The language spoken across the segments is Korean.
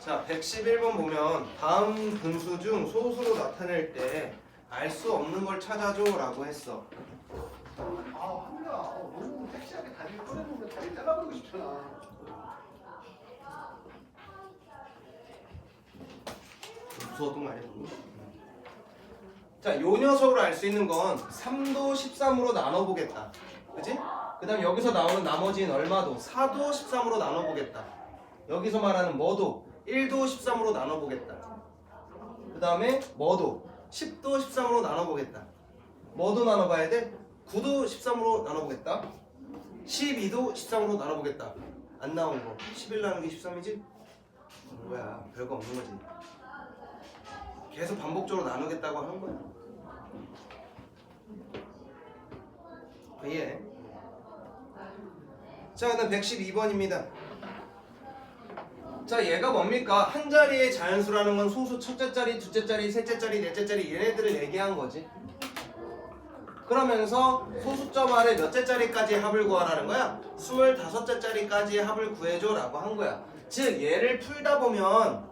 자, 111번 보면 다음 분수 중 소수로 나타낼 때 알 수 없는 걸 찾아줘라고 했어. 아 한가 어, 너무 섹시하게 다리를 꺼내놓으면 다리 잘라버리고 싶잖아 무서웠던 거 아니야? 자, 요 녀석으로 알 수 있는 건 3도 13으로 나눠 보겠다. 그지? 그 다음 여기서 나오는 나머지는 얼마도? 4도 13으로 나눠보겠다. 여기서 말하는 뭐도? 1도 13으로 나눠보겠다. 그 다음에 뭐도? 10도 13으로 나눠보겠다. 뭐도 나눠봐야 돼? 9도 13으로 나눠보겠다. 12도 13으로 나눠보겠다. 안 나온 거. 11 나누기 13이지? 뭐야, 별거 없는 거지. 계속 반복적으로 나누겠다고 하는 거야. 이해. 자, 그다음 112번입니다. 자, 얘가 뭡니까? 한 자리의 자연수라는 건 소수 첫째 자리, 둘째 자리, 셋째 자리, 넷째 자리 얘네들을 얘기한 거지. 그러면서 소수점 아래 몇째 자리까지 합을 구하라는 거야? 25째 자리까지 합을 구해줘 라고 한 거야. 즉, 얘를 풀다 보면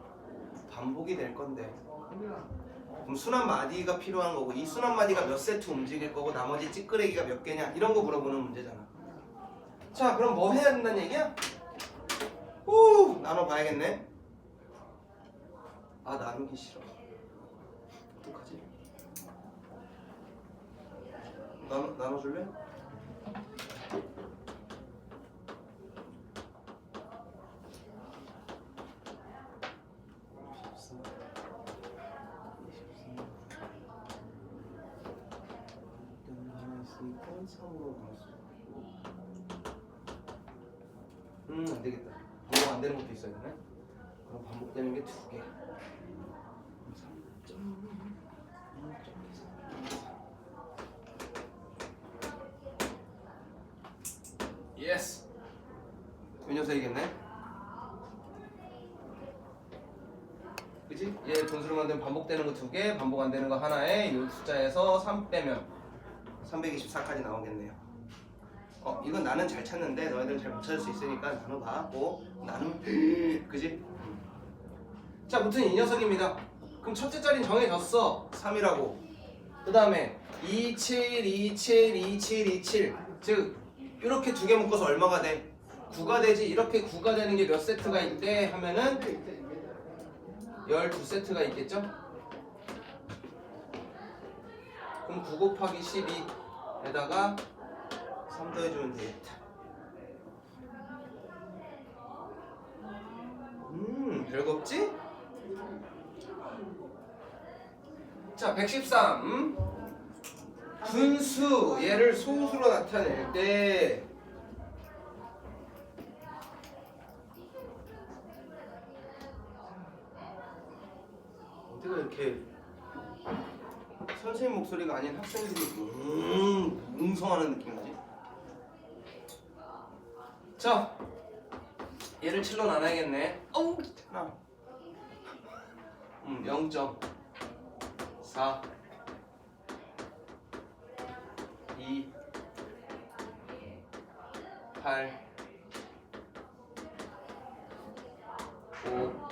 반복이 될 건데. 그럼 순환 마디가 필요한 거고 이 순환 마디가 몇 세트 움직일 거고 나머지 찌끄레기가 몇 개냐 이런 거 물어보는 문제잖아. 자 그럼 뭐 해야 된다는 얘기야? 오 나눠봐야겠네. 아 나누기 싫어. 어떡하지? 나눠 나눠줄래? 음 안되겠다 반복 안되는 것도 있어야 되네 그럼 반복되는 게 두개 예스 이 녀석이겠네 그지? 얘 분수로 만들면 반복되는 거 두 개, 반복 안 되는 거 하나에 이 숫자에서 3 빼면 324까지 나오겠네요. 어, 이건 나는 잘 찾는데 너희들은 잘 못 찾을 수 있으니까 나눠봐. 고 나는 그지? 자, 무튼 이 녀석입니다. 그럼 첫째 자리는 정해졌어. 3이라고. 그 다음에 27, 27, 27, 27. 즉 이렇게 두 개 묶어서 얼마가 돼? 9가 되지. 이렇게 9가 되는 게 몇 세트가 있대 하면은 12세트가 있겠죠? 그럼 9 곱하기 12에다가 3 더해주면 되겠다. 음, 별거 없지? 자, 113. 분수, 얘를 소수로 나타낼 때 어디가 이렇게 선생님 목소리가 아닌 학생들이 음, 웅성하는 느낌이지? 자, 얘를 7로 나눠야겠네. 어우, 하나. 음, 0.4 2 8 5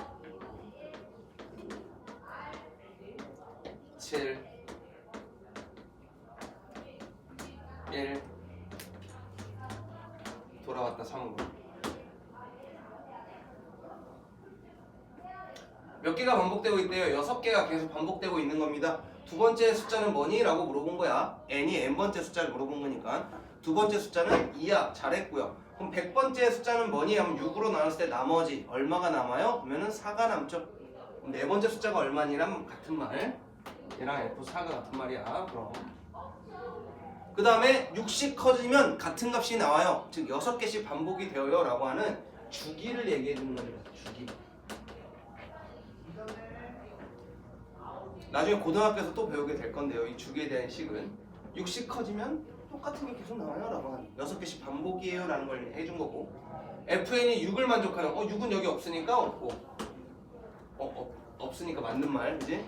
10개가 반복되고 있대요. 6개가 계속 반복되고 있는 겁니다. 두 번째 숫자는 뭐니? 라고 물어본 거야. n이 n번째 숫자를 물어본 거니까. 두 번째 숫자는 2야. 잘했고요. 그럼 100번째 숫자는 뭐니? 하면 6으로 나눴을 때 나머지 얼마가 남아요? 그러면 4가 남죠. 네 번째 숫자가 얼마니라면 같은 말. 얘랑 F4가 같은 말이야. 그럼. 그 다음에 6씩 커지면 같은 값이 나와요. 즉 6개씩 반복이 되어요. 라고 하는 주기를 얘기해 주는 겁니다. 주기. 나중에 고등학교에서 또 배우게 될 건데요. 이 주기에 대한 식은. 60 커지면 똑같은 게 계속 나와요? 라고 하는 6개씩 반복이에요? 라는 걸 해준 거고. FN이 6을 만족하는 어 6은 여기 없으니까 없고. 어, 어 없으니까 맞는 말 그지?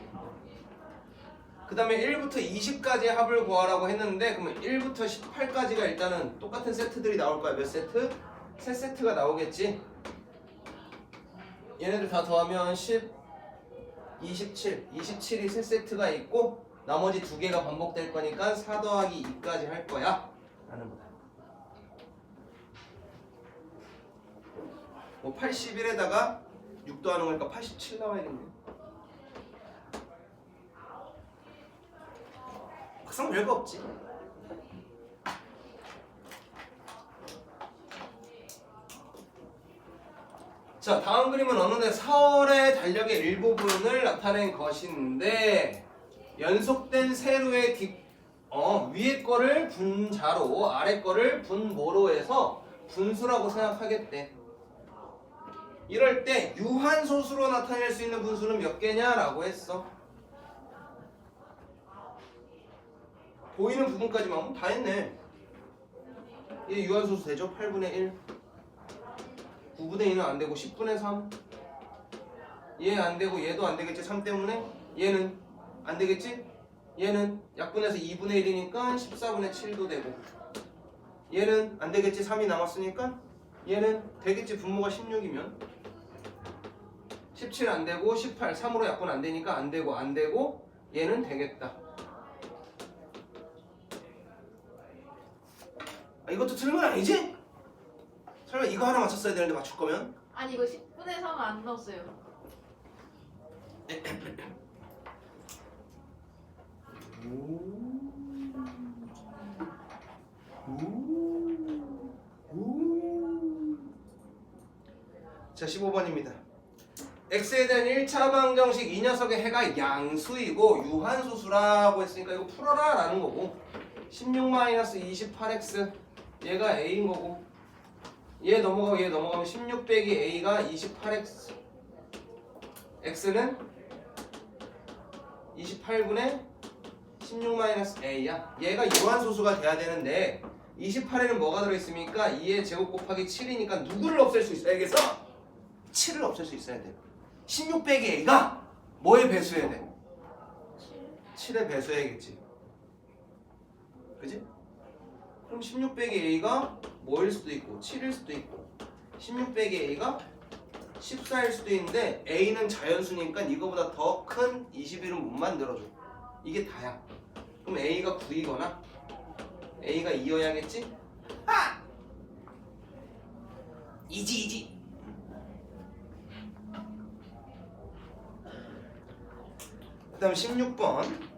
그 다음에 1부터 20까지 합을 구하라고 했는데 그러면 1부터 18까지가 일단은 똑같은 세트들이 나올 거야. 몇 세트? 세 세트가 나오겠지. 얘네들 다 더하면 10, 27, 27이 세 세트가 있고 나머지 두 개가 반복될 거니까 4 더하기 2까지 할 거야. 라는 거다. 뭐 81에다가 6 더하는 거니까 87 나와야겠네. 막상 별거 없지. 자, 다음 그림은 어느새 4월의 달력의 일부분을 나타낸 것인데 연속된 세로의 뒷, 어, 위에 거를 분자로 아래 거를 분모로 해서 분수라고 생각하겠대. 이럴 때 유한소수로 나타낼 수 있는 분수는 몇 개냐라고 했어. 보이는 부분까지만 하면 다 했네. 얘 유한소수 되죠? 8분의 1. 9분의 2는 안 되고 10분의 3. 얘 안 되고 얘도 안 되겠지. 3 때문에 얘는 안 되겠지? 얘는 약분해서 2분의 1이니까 14분의 7도 되고 얘는 안 되겠지. 3이 남았으니까 얘는 되겠지. 분모가 16이면 17 안 되고 18 3으로 약분 안 되니까 안 되고 안 되고 얘는 되겠다. 아, 이것도 틀린 건 아니지? 설마 이거 하나 맞췄어야 되는데 맞출 거면? 아니 이거 10분의 3은 안 넣었어요. 자 15번입니다 x에 대한 1차 방정식 이 녀석의 해가 양수이고 유한소수라고 했으니까 이거 풀어라 라는 거고 16-28x 얘가 a인 거고 얘 넘어가고 얘 넘어가면 16 빼기 a가 28x x는 28분의 16-a야 얘가 유한소수가 돼야 되는데 28에는 뭐가 들어있습니까? 2의 제곱 곱하기 7이니까 누구를 없앨 수 있어야 겠어? 7을 없앨 수 있어야 돼 16 빼기 a가 뭐의 배수해야 돼? 7의 배수해야겠지 그지? 그럼 16 빼기 a가 뭐일 수도 있고 7일 수도 있고 16 빼기 a가 14일 수도 있는데 a는 자연수니까 이거보다 더 큰 21은 못 만들어줘 이게 다야 그럼 a가 9이거나 a가 2여야겠지? 아! 이지 이지 그 다음 16번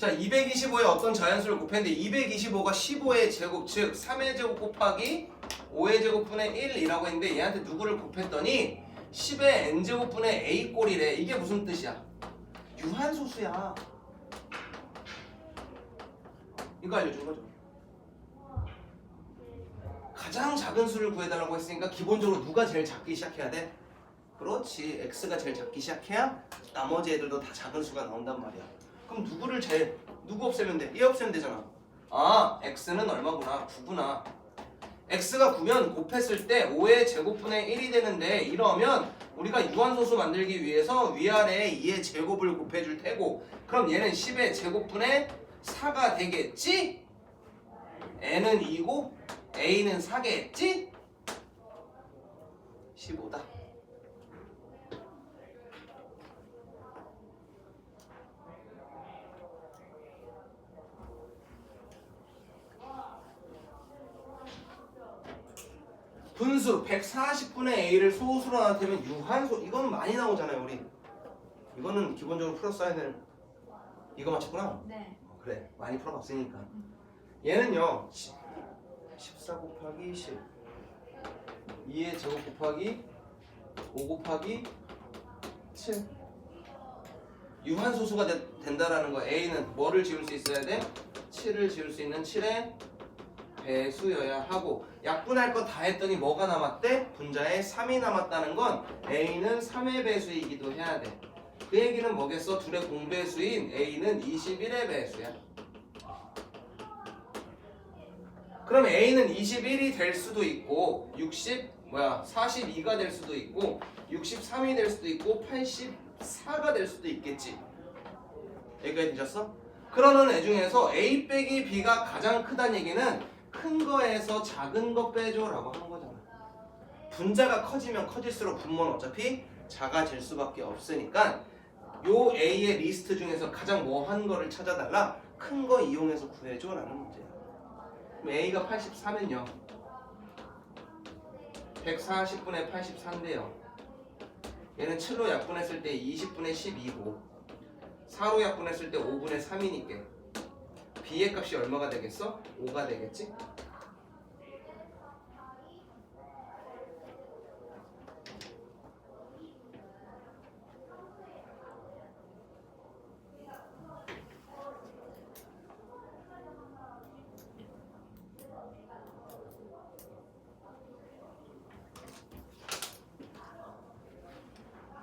자 225에 어떤 자연수를 곱했는데 225가 15의 제곱 즉 3의 제곱 곱하기 5의 제곱분의 1이라고 했는데 얘한테 누구를 곱했더니 10의 n제곱분의 a꼴이래. 이게 무슨 뜻이야? 유한소수야. 이거 알려준 거죠? 가장 작은 수를 구해달라고 했으니까 기본적으로 누가 제일 작기 시작해야 돼? 그렇지. x가 제일 작기 시작해야 나머지 애들도 다 작은 수가 나온단 말이야 그럼 누구를 제일 누구 없애면 돼? 얘 없애면 되잖아 아 x는 얼마구나 9구나 x가 9면 곱했을 때 5의 제곱분의 1이 되는데 이러면 우리가 유한소수 만들기 위해서 위아래에 2의 제곱을 곱해줄 테고 그럼 얘는 10의 제곱분의 4가 되겠지? n은 2고 a는 4겠지? 15다 분수 140분의 a를 소수로 나타내면 유한소 이건 많이 나오잖아요 우리 이거는 기본적으로 풀었어야 되는 이거 맞췄구나. 네. 어, 그래. 많이 풀어봤으니까. 얘는요 14 곱하기 10 2의 제곱 곱하기 5 곱하기 7 유한소수가 되- 된다라는 거 A는 뭐를 지울 수 있어야 돼? 7을 지울 수 있는 7의 배수여야 하고 약분할 거 다 했더니 뭐가 남았대? 분자에 3이 남았다는 건 A는 3의 배수이기도 해야 돼. 그 얘기는 뭐겠어? 둘의 공배수인 A는 21의 배수야. 그럼 A는 21이 될 수도 있고 60 뭐야 42가 될 수도 있고 63이 될 수도 있고 84가 될 수도 있겠지. 여기까지 되셨어? 그러는 애 중에서 A 빼기 B가 가장 크다는 얘기는 큰 거에서 작은 거 빼줘라고 하는 거잖아. 분자가 커지면 커질수록 분모는 어차피 작아질 수밖에 없으니까 요 A의 리스트 중에서 가장 뭐한 거를 찾아달라 큰 거 이용해서 구해줘라는 문제야. 그럼 A가 84면요. 140분의 84인데요. 얘는 7로 약분했을 때 20분의 12고 4로 약분했을 때 5분의 3이니까 B의 값이 얼마가 되겠어? 5가 되겠지?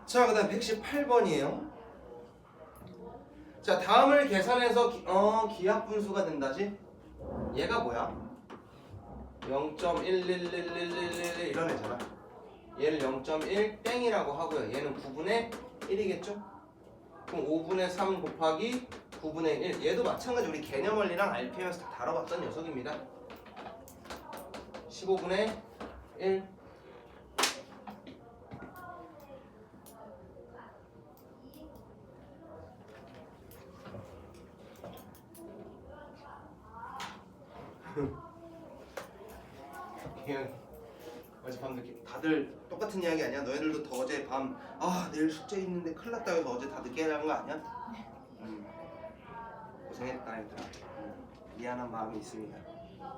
자, 그 다음 118번이에요. 자, 다음을 계산해서 기, 어, 기압 분수가 된다지? 얘가 뭐야? 0.1111111 이런 애잖아. 얘를 0.1 땡이라고 하고요. 얘는 9분의 1이겠죠? 그럼 5분의 3 곱하기 9분의 1. 얘도 마찬가지 우리 개념 원리랑 RPM에서 다 다뤄봤던 녀석입니다. 15분의 1. 그냥 어젯밤 늦게 다들 똑같은 이야기 아니야? 너희들도 더 어제 밤아 내일 숙제 있는데 큰일 났다 해서 어제 다 늦게 자는 거 아니야? 음. 고생했다 얘들아 음. 미안한 마음이 있습니다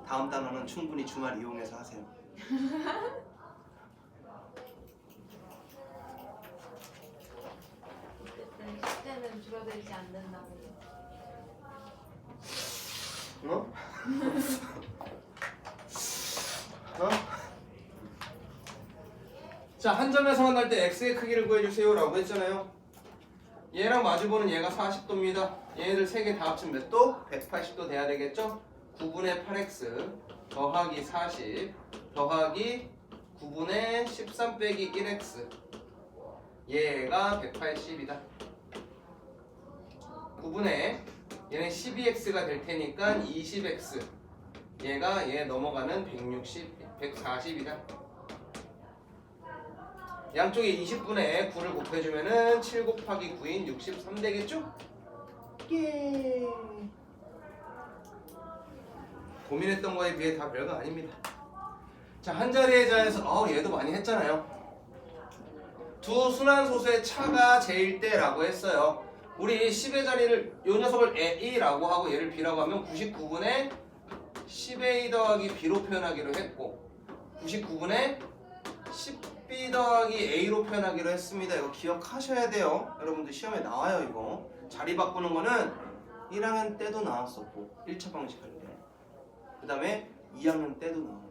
다음 단어는 충분히 주말 이용해서 하세요 어쨌든 식대는 줄어들지 않는다고. 어? 어? 자, 한 점에서 만날 때 x의 크기를 구해주세요 라고 했잖아요. 얘랑 마주보는 얘가 40도입니다. 얘네들 세 개 다 합치면 몇 도? 180도 돼야 되겠죠? 9분의 8x 더하기 40 더하기 9분의 13 빼기 1x 얘가 180이다. 9분의 얘는 12x가 될 테니까 20x 얘가 얘 넘어가는 160, 140이다 양쪽에 20분의 9를 곱해주면은 7 곱하기 9인 63 되겠죠? 예. 고민했던 거에 비해 다 별거 아닙니다 자 한 자리의 자에서 어 얘도 많이 했잖아요 두 순환 소수의 차가 제일 때라고 했어요 우리 10의 자리를 요 녀석을 A라고 하고 얘를 B라고 하면 99분의 10A 더하기 B로 표현하기로 했고 99분의 10B 더하기 A로 표현하기로 했습니다. 이거 기억하셔야 돼요. 여러분들 시험에 나와요 이거. 자리 바꾸는 거는 1학년 때도 나왔었고 1차 방식 할 때. 그 다음에 2학년 때도 나오고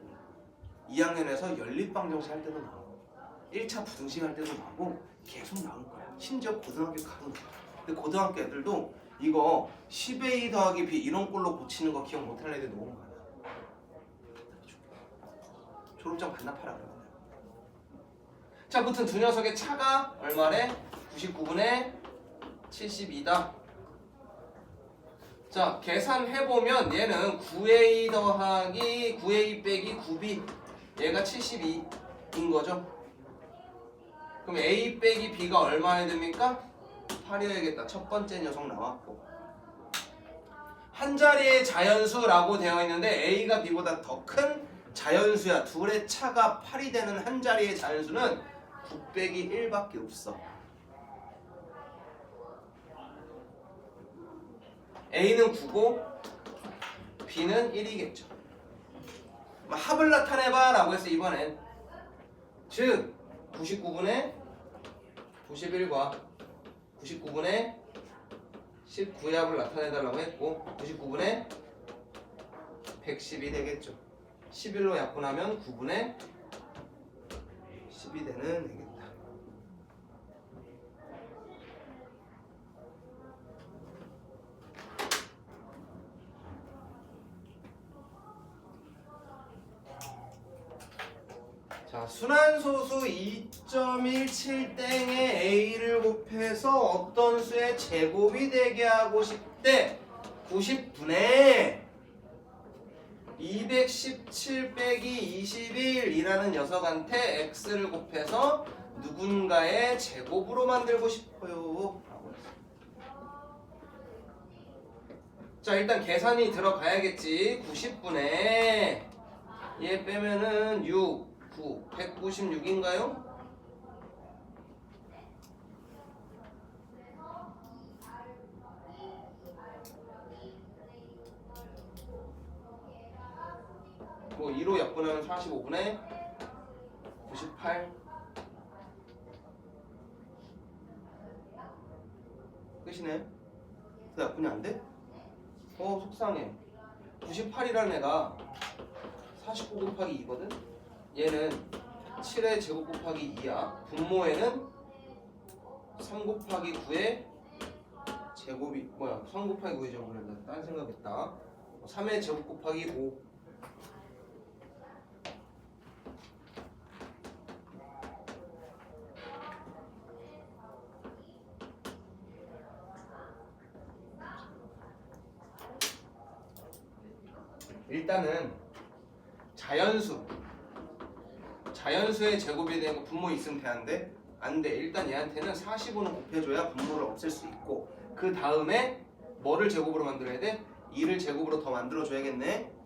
2학년에서 연립방정식 할 때도 나오고 1차 부등식 할 때도 나오고 계속 나올 거야. 심지어 고등학교 가도 나와. 근데 고등학교 애들도 이거 10A 더하기 B 이런 꼴로 고치는 거 기억 못하는 애들 너무 많아. 졸업장 반납하라 그러거든. 자, 아무튼 두 녀석의 차가 얼마래? 99분의 72다. 자, 계산해보면 얘는 9A 더하기 9A 빼기 9B 얘가 72인 거죠. 그럼 A 빼기 B가 얼마야 됩니까? 8이어야겠다. 첫 번째 녀석 나왔고. 한 자리의 자연수라고 되어 있는데 A가 B보다 더 큰 자연수야. 둘의 차가 8이 되는 한 자리의 자연수는 9 빼기 1밖에 없어. A는 9고 B는 1이겠죠. 합을 나타내봐 라고 했어 이번엔. 즉 99분의 91과 99분의 19의 합을 나타내달라고 했고 99분의 110이 되겠죠. 11로 약분하면 9분의 10이 되는 되겠다. 자, 순환소수 2.17땡에 A를 곱해서 어떤 수의 제곱이 되게 하고 싶대. 90분의 217 빼기 21이라는 녀석한테 x를 곱해서 누군가의 제곱으로 만들고 싶어요. 자 일단 계산이 들어가야겠지. 90분의 얘 빼면은 6, 9, 196인가요? 뭐 2로 약분하면 45분의 98 끝이네. 그 약분이 안 돼? 어 속상해. 98이라는 애가 49 곱하기 2거든? 얘는 7의 제곱 곱하기 2야. 분모에는 3 곱하기 9의 제곱이 뭐야 3 곱하기 9의 제곱을 했나 딴 생각했다. 3의 제곱 곱하기 5 일단은 자연수. 자연수의 제곱에 대한 거 분모 있으면 되는데 안 돼. 일단 얘한테는 45는 곱해줘야 분모를 없앨 수 있고 그 다음에 뭐를 제곱으로 만들어야 돼? 2를 제곱으로 더 만들어줘야겠네. 92